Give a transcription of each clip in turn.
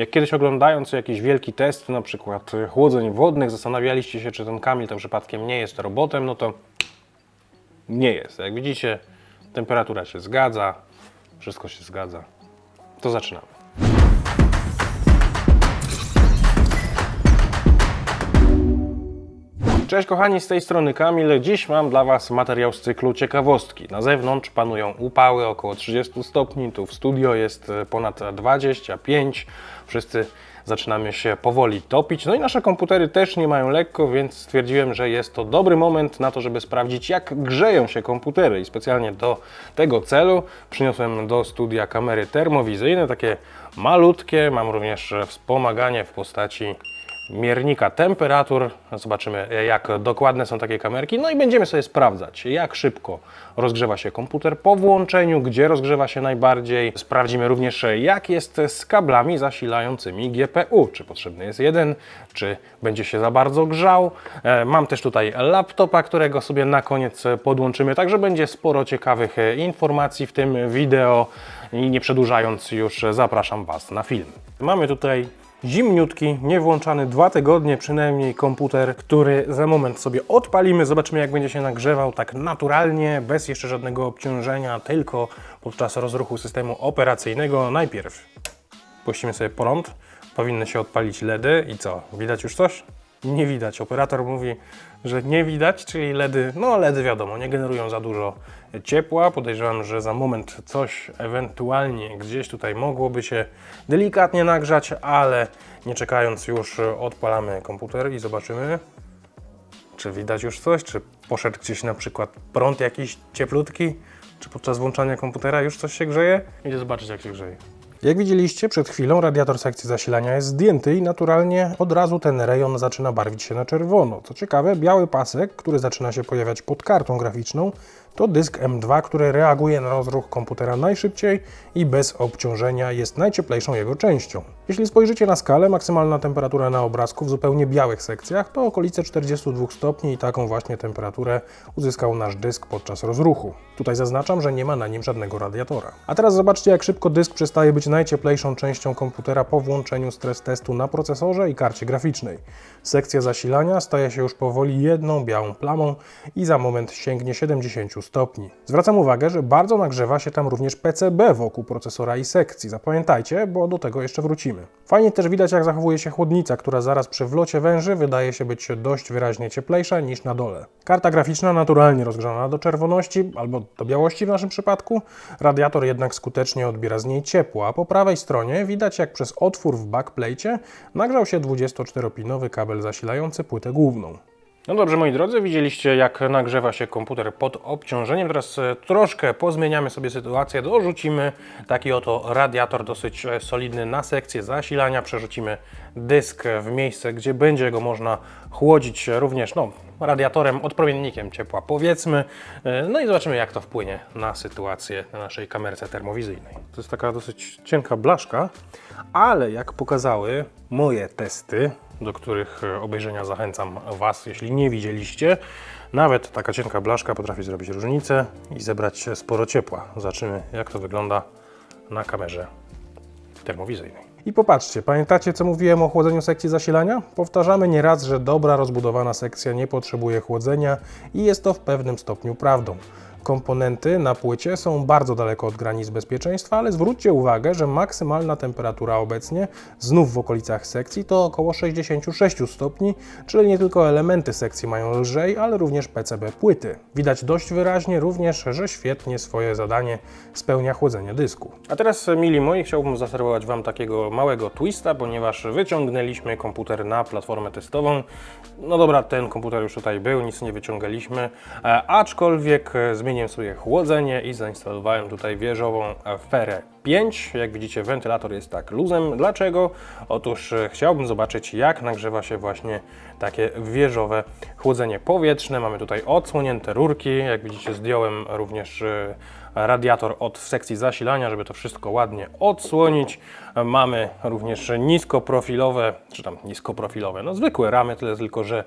Jak kiedyś oglądając jakiś wielki test, na przykład y, chłodzeń wodnych, zastanawialiście się, czy ten Kamil to przypadkiem nie jest robotem, no to nie jest. Jak widzicie, temperatura się zgadza, wszystko się zgadza. To zaczynamy. Cześć kochani, z tej strony Kamil. Dziś mam dla Was materiał z cyklu ciekawostki. Na zewnątrz panują upały około 30 stopni, tu w studio jest e, ponad 25. Wszyscy zaczynamy się powoli topić. No i nasze komputery też nie mają lekko, więc stwierdziłem, że jest to dobry moment na to, żeby sprawdzić jak grzeją się komputery i specjalnie do tego celu przyniosłem do studia kamery termowizyjne, takie malutkie. Mam również wspomaganie w postaci miernika temperatur. Zobaczymy, jak dokładne są takie kamerki. No i będziemy sobie sprawdzać, jak szybko rozgrzewa się komputer po włączeniu, gdzie rozgrzewa się najbardziej. Sprawdzimy również, jak jest z kablami zasilającymi GPU. Czy potrzebny jest jeden, czy będzie się za bardzo grzał. E, Mam też tutaj laptopa, którego sobie na koniec podłączymy, także będzie sporo ciekawych informacji w tym wideo. I nie przedłużając już, zapraszam Was na film. Mamy tutaj zimniutki, niewłączany dwa tygodnie przynajmniej komputer, który za moment sobie odpalimy, zobaczymy jak będzie się nagrzewał tak naturalnie, bez jeszcze żadnego obciążenia, tylko podczas rozruchu systemu operacyjnego. Najpierw puścimy sobie prąd, powinny się odpalić LEDy i co, widać już coś? Nie widać. Operator mówi, że nie widać, czyli LEDy, no LEDy wiadomo, nie generują za dużo ciepła. Podejrzewam, że za moment coś ewentualnie gdzieś tutaj mogłoby się delikatnie nagrzać, ale nie czekając już odpalamy komputer i zobaczymy, czy widać już coś, czy poszedł gdzieś na przykład prąd jakiś cieplutki, czy podczas włączania komputera już coś się grzeje. Idę zobaczyć jak się grzeje. Jak widzieliście, przed chwilą radiator sekcji zasilania jest zdjęty i naturalnie od razu ten rejon zaczyna barwić się na czerwono. Co ciekawe, biały pasek, który zaczyna się pojawiać pod kartą graficzną, to dysk M2, który reaguje na rozruch komputera najszybciej i bez obciążenia jest najcieplejszą jego częścią. Jeśli spojrzycie na skalę, maksymalna temperatura na obrazku w zupełnie białych sekcjach to okolice 42 stopni i taką właśnie temperaturę uzyskał nasz dysk podczas rozruchu. Tutaj zaznaczam, że nie ma na nim żadnego radiatora. A teraz zobaczcie, jak szybko dysk przestaje być najcieplejszą częścią komputera po włączeniu stres testu na procesorze i karcie graficznej. Sekcja zasilania staje się już powoli jedną białą plamą i za moment sięgnie 70 stopni. Zwracam uwagę, że bardzo nagrzewa się tam również PCB wokół procesora i sekcji. Zapamiętajcie, bo do tego jeszcze wrócimy. Fajnie też widać, jak zachowuje się chłodnica, która zaraz przy wlocie węży wydaje się być dość wyraźnie cieplejsza niż na dole. Karta graficzna naturalnie rozgrzana do czerwoności albo do białości w naszym przypadku, radiator jednak skutecznie odbiera z niej ciepło, a po prawej stronie widać, jak przez otwór w backplate nagrzał się 24-pinowy kabel zasilający płytę główną. No dobrze, moi drodzy, widzieliście jak nagrzewa się komputer pod obciążeniem. Teraz e, troszkę pozmieniamy sobie sytuację, dorzucimy taki oto radiator dosyć e, solidny na sekcję zasilania, przerzucimy dysk w miejsce, gdzie będzie go można chłodzić również no, radiatorem, odpromiennikiem ciepła powiedzmy. E, No i zobaczymy jak to wpłynie na sytuację na naszej kamerce termowizyjnej. To jest taka dosyć cienka blaszka, ale jak pokazały moje testy, do których e, obejrzenia zachęcam Was, jeśli nie widzieliście. Nawet taka cienka blaszka potrafi zrobić różnicę i zebrać sporo ciepła. Zobaczymy, jak to wygląda na kamerze termowizyjnej. I popatrzcie, pamiętacie co mówiłem o chłodzeniu sekcji zasilania? Powtarzamy nieraz, że dobra rozbudowana sekcja nie potrzebuje chłodzenia i jest to w pewnym stopniu prawdą. Komponenty na płycie są bardzo daleko od granic bezpieczeństwa, ale zwróćcie uwagę, że maksymalna temperatura obecnie, znów w okolicach sekcji, to około 66 stopni, czyli nie tylko elementy sekcji mają lżej, ale również PCB płyty. Widać dość wyraźnie również, że świetnie swoje zadanie spełnia chłodzenie dysku. A teraz, mili moi, chciałbym zaserwować Wam takiego małego twista, ponieważ wyciągnęliśmy komputer na platformę testową. No dobra, ten komputer już tutaj był, nic nie wyciągaliśmy, e, aczkolwiek e, zmieniłem sobie chłodzenie i zainstalowałem tutaj wieżową Ferę 5. Jak widzicie, wentylator jest tak luzem. Dlaczego? Otóż e, chciałbym zobaczyć, jak nagrzewa się właśnie takie wieżowe chłodzenie powietrzne. Mamy tutaj odsłonięte rurki. Jak widzicie, zdjąłem również e, radiator od sekcji zasilania, żeby to wszystko ładnie odsłonić. Mamy również niskoprofilowe, czy tam niskoprofilowe, no zwykłe ramy, tyle tylko, że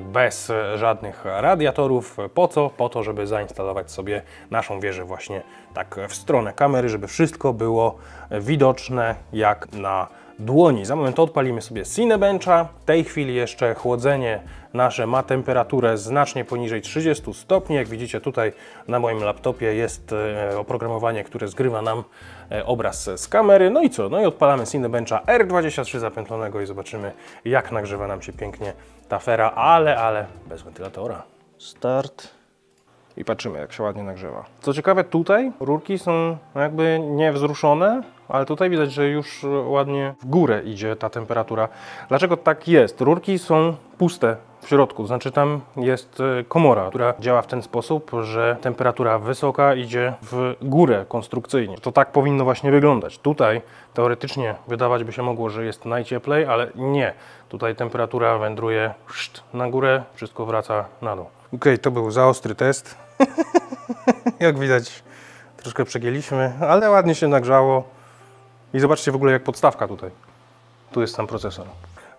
bez żadnych radiatorów. Po co? Po to, żeby zainstalować sobie naszą wieżę właśnie tak w stronę kamery, żeby wszystko było widoczne jak na dłoni. Za moment odpalimy sobie Cinebencha. W tej chwili jeszcze chłodzenie nasze ma temperaturę znacznie poniżej 30 stopni. Jak widzicie tutaj na moim laptopie jest e, oprogramowanie, które zgrywa nam e, obraz z kamery. No i co? No i odpalamy Cinebencha R23 zapętlonego i zobaczymy jak nagrzewa nam się pięknie ta fera, ale, ale bez wentylatora. Start. I patrzymy, jak się ładnie nagrzewa. Co ciekawe, tutaj rurki są jakby niewzruszone, ale tutaj widać, że już ładnie w górę idzie ta temperatura. Dlaczego tak jest? Rurki są puste w środku, znaczy tam jest e, komora, która działa w ten sposób, że temperatura wysoka idzie w górę konstrukcyjnie. To tak powinno właśnie wyglądać. Tutaj teoretycznie wydawać by się mogło, że jest najcieplej, ale nie. Tutaj temperatura wędruje na górę, wszystko wraca na dół. Okej, to był za ostry test. jak widać, troszkę przegięliśmy, ale ładnie się nagrzało. I zobaczcie w ogóle jak podstawka tutaj. Tu jest sam procesor.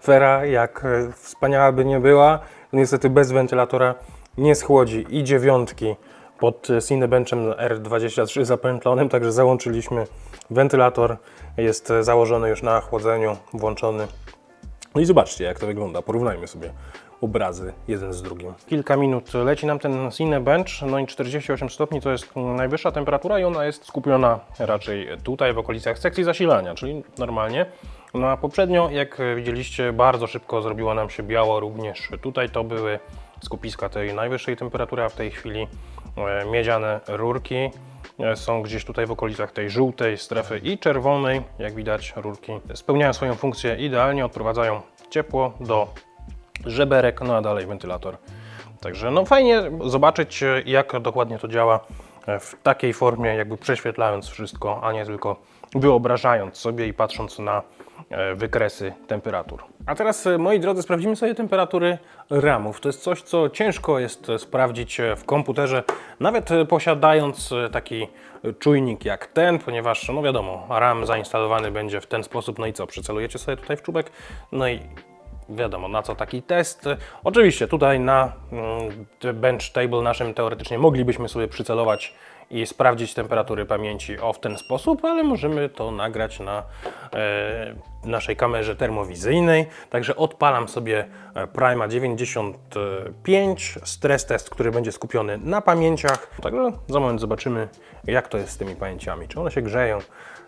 Fera, jak e, wspaniała by nie była, niestety bez wentylatora nie schłodzi i dziewiątki pod e, Cinebenchem R23 zapętlonym, także załączyliśmy wentylator, jest e, założony już na chłodzeniu, włączony. No i zobaczcie jak to wygląda, porównajmy sobie obrazy jeden z drugim. Kilka minut leci nam ten Cinebench, no i 48 stopni to jest najwyższa temperatura i ona jest skupiona raczej tutaj w okolicach sekcji zasilania, czyli normalnie. No a poprzednio, jak widzieliście, bardzo szybko zrobiło nam się biało również tutaj. To były skupiska tej najwyższej temperatury, a w tej chwili e, miedziane rurki e, są gdzieś tutaj w okolicach tej żółtej strefy i czerwonej. Jak widać, rurki spełniają swoją funkcję idealnie, odprowadzają ciepło do żeberek, no a dalej wentylator. Także no fajnie zobaczyć, e, jak dokładnie to działa e, w takiej formie, jakby prześwietlając wszystko, a nie tylko wyobrażając sobie i patrząc na e, wykresy temperatur. A teraz, moi drodzy, sprawdzimy sobie temperatury ramów. To jest coś, co ciężko jest sprawdzić w komputerze, nawet posiadając taki czujnik jak ten, ponieważ, no wiadomo, RAM zainstalowany będzie w ten sposób. No i co, przycelujecie sobie tutaj w czubek, no i Wiadomo, na co taki test. Oczywiście tutaj na mm, bench table naszym teoretycznie moglibyśmy sobie przycelować i sprawdzić temperatury pamięci o w ten sposób, ale możemy to nagrać na e, naszej kamerze termowizyjnej. Także odpalam sobie e, Prima 95, stres test, który będzie skupiony na pamięciach. Także za moment zobaczymy, jak to jest z tymi pamięciami. Czy one się grzeją,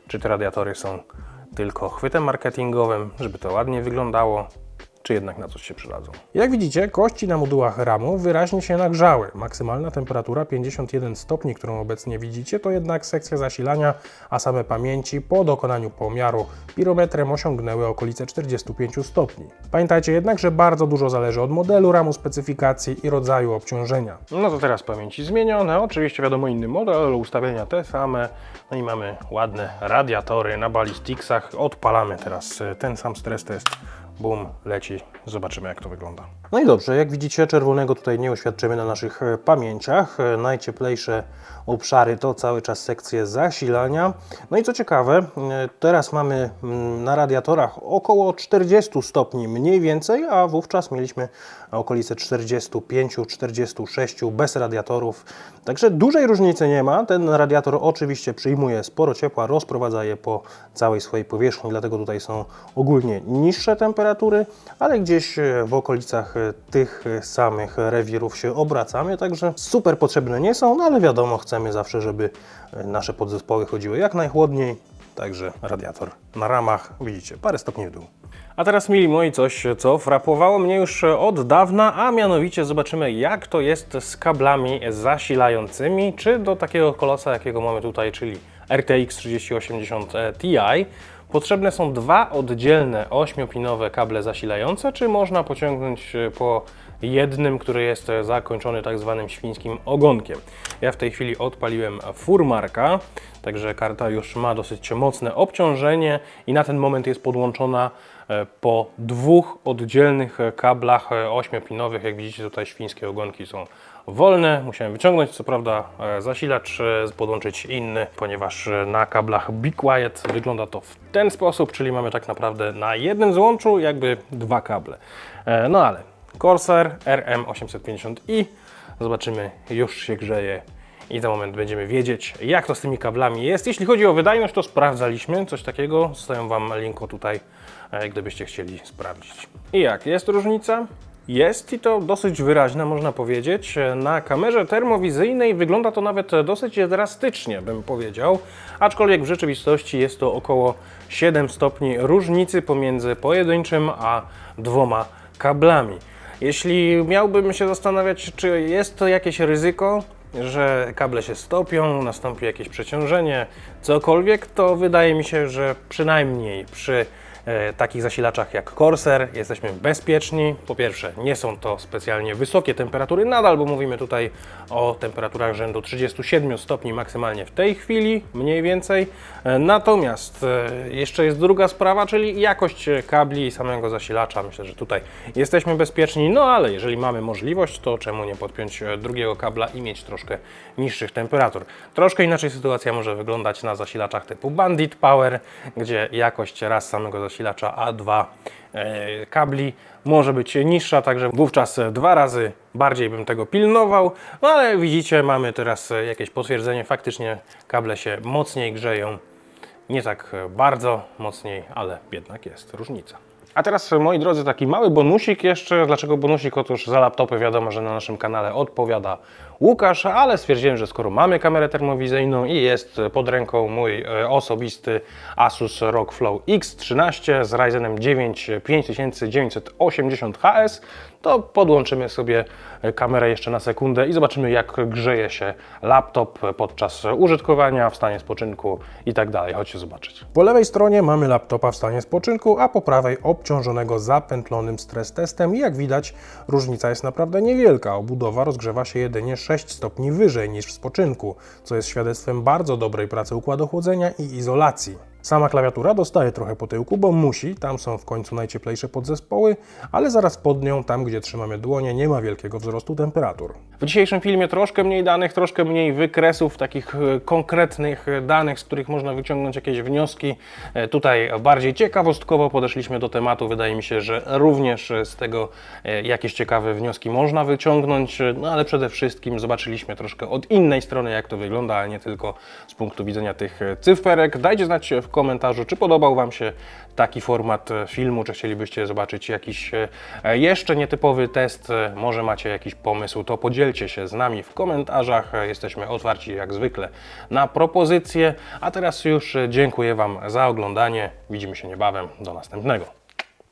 czy te radiatory są tylko chwytem marketingowym, żeby to ładnie wyglądało czy jednak na coś się przydadzą. Jak widzicie, kości na modułach ramu wyraźnie się nagrzały. Maksymalna temperatura 51 stopni, którą obecnie widzicie, to jednak sekcja zasilania, a same pamięci po dokonaniu pomiaru pirometrem osiągnęły okolice 45 stopni. Pamiętajcie jednak, że bardzo dużo zależy od modelu ramu, specyfikacji i rodzaju obciążenia. No to teraz pamięci zmienione, oczywiście wiadomo inny model, ustawienia te same, no i mamy ładne radiatory na ballisticsach. Odpalamy teraz e, ten sam stres test Bum, leci. Zobaczymy, jak to wygląda. No i dobrze, jak widzicie, czerwonego tutaj nie uświadczymy na naszych e, pamięciach. E, Najcieplejsze obszary to cały czas sekcje zasilania. No i co ciekawe, e, teraz mamy mm, na radiatorach około 40 stopni mniej więcej, a wówczas mieliśmy okolice 45-46 bez radiatorów. Także dużej różnicy nie ma. Ten radiator oczywiście przyjmuje sporo ciepła, rozprowadza je po całej swojej powierzchni, dlatego tutaj są ogólnie niższe temperatury, ale gdzieś w okolicach tych e, samych rewirów się obracamy, także super potrzebne nie są, no ale wiadomo, chcemy zawsze, żeby e, nasze podzespoły chodziły jak najchłodniej, także radiator na ramach, widzicie, parę stopni w dół. A teraz, mili moi, coś, co frapowało mnie już od dawna, a mianowicie zobaczymy, jak to jest z kablami zasilającymi, czy do takiego kolosa, jakiego mamy tutaj, czyli RTX 3080 Ti. Potrzebne są dwa oddzielne 8-pinowe kable zasilające, czy można pociągnąć e, po jednym, który jest e, zakończony tak zwanym świńskim ogonkiem. Ja w tej chwili odpaliłem Furmarka, także karta już ma dosyć mocne obciążenie i na ten moment jest podłączona e, po dwóch oddzielnych e, kablach 8-pinowych. Jak widzicie tutaj świńskie ogonki są wolne. Musiałem wyciągnąć co prawda e, zasilacz, e, podłączyć inny, ponieważ e, na kablach Be Quiet wygląda to w ten sposób, czyli mamy tak naprawdę na jednym złączu jakby dwa kable. E, No ale Corsair RM850i zobaczymy już się grzeje i za moment będziemy wiedzieć, jak to z tymi kablami jest. Jeśli chodzi o wydajność, to sprawdzaliśmy coś takiego. Zostawiam Wam link o tutaj, e, gdybyście chcieli sprawdzić. I jak? Jest różnica? Jest i to dosyć wyraźna, można powiedzieć. Na kamerze termowizyjnej wygląda to nawet dosyć drastycznie, bym powiedział, aczkolwiek w rzeczywistości jest to około 7 stopni różnicy pomiędzy pojedynczym a dwoma kablami. Jeśli miałbym się zastanawiać, czy jest to jakieś ryzyko, że kable się stopią, nastąpi jakieś przeciążenie, cokolwiek, to wydaje mi się, że przynajmniej przy takich zasilaczach jak Corsair jesteśmy bezpieczni. Po pierwsze, nie są to specjalnie wysokie temperatury nadal, bo mówimy tutaj o temperaturach rzędu 37 stopni maksymalnie w tej chwili, mniej więcej. E, Natomiast e, jeszcze jest druga sprawa, czyli jakość kabli i samego zasilacza. Myślę, że tutaj jesteśmy bezpieczni, no ale jeżeli mamy możliwość, to czemu nie podpiąć e, drugiego kabla i mieć troszkę niższych temperatur. Troszkę inaczej sytuacja może wyglądać na zasilaczach typu Bandit Power, gdzie jakość raz samego zasilacza, a dwa e, kabli może być niższa, także wówczas dwa razy bardziej bym tego pilnował. No ale widzicie, mamy teraz e, jakieś potwierdzenie, faktycznie kable się mocniej grzeją. Nie tak bardzo mocniej, ale jednak jest różnica. A teraz, moi drodzy, taki mały bonusik jeszcze. Dlaczego bonusik? Otóż za laptopy wiadomo, że na naszym kanale odpowiada Łukasz, ale stwierdziłem, że skoro mamy kamerę termowizyjną i jest pod ręką mój e, osobisty Asus ROG Flow X13 z Ryzenem 9 5980 HS, to podłączymy sobie kamerę jeszcze na sekundę i zobaczymy jak grzeje się laptop podczas użytkowania, w stanie spoczynku i tak dalej. Chodźcie zobaczyć. Po lewej stronie mamy laptopa w stanie spoczynku, a po prawej obciążonego zapętlonym stres testem i jak widać różnica jest naprawdę niewielka. Obudowa rozgrzewa się jedynie 6 stopni wyżej niż w spoczynku, co jest świadectwem bardzo dobrej pracy układu chłodzenia i izolacji. Sama klawiatura dostaje trochę po tyłku, bo musi, tam są w końcu najcieplejsze podzespoły, ale zaraz pod nią, tam gdzie trzymamy dłonie, nie ma wielkiego wzrostu temperatur. W dzisiejszym filmie troszkę mniej danych, troszkę mniej wykresów, takich e, konkretnych danych, z których można wyciągnąć jakieś wnioski. E, Tutaj bardziej ciekawostkowo podeszliśmy do tematu. Wydaje mi się, że również e, z tego jakieś ciekawe wnioski można wyciągnąć, no ale przede wszystkim zobaczyliśmy troszkę od innej strony, jak to wygląda, a nie tylko z punktu widzenia tych cyferek. Dajcie znać w komentarzu, czy podobał Wam się taki format e, filmu, czy chcielibyście zobaczyć jakiś e, jeszcze nietypowy test, e, może macie jakiś pomysł, to podzielcie się z nami w komentarzach. E, Jesteśmy otwarci jak zwykle na propozycje. A teraz już e, dziękuję Wam za oglądanie. Widzimy się niebawem. Do następnego.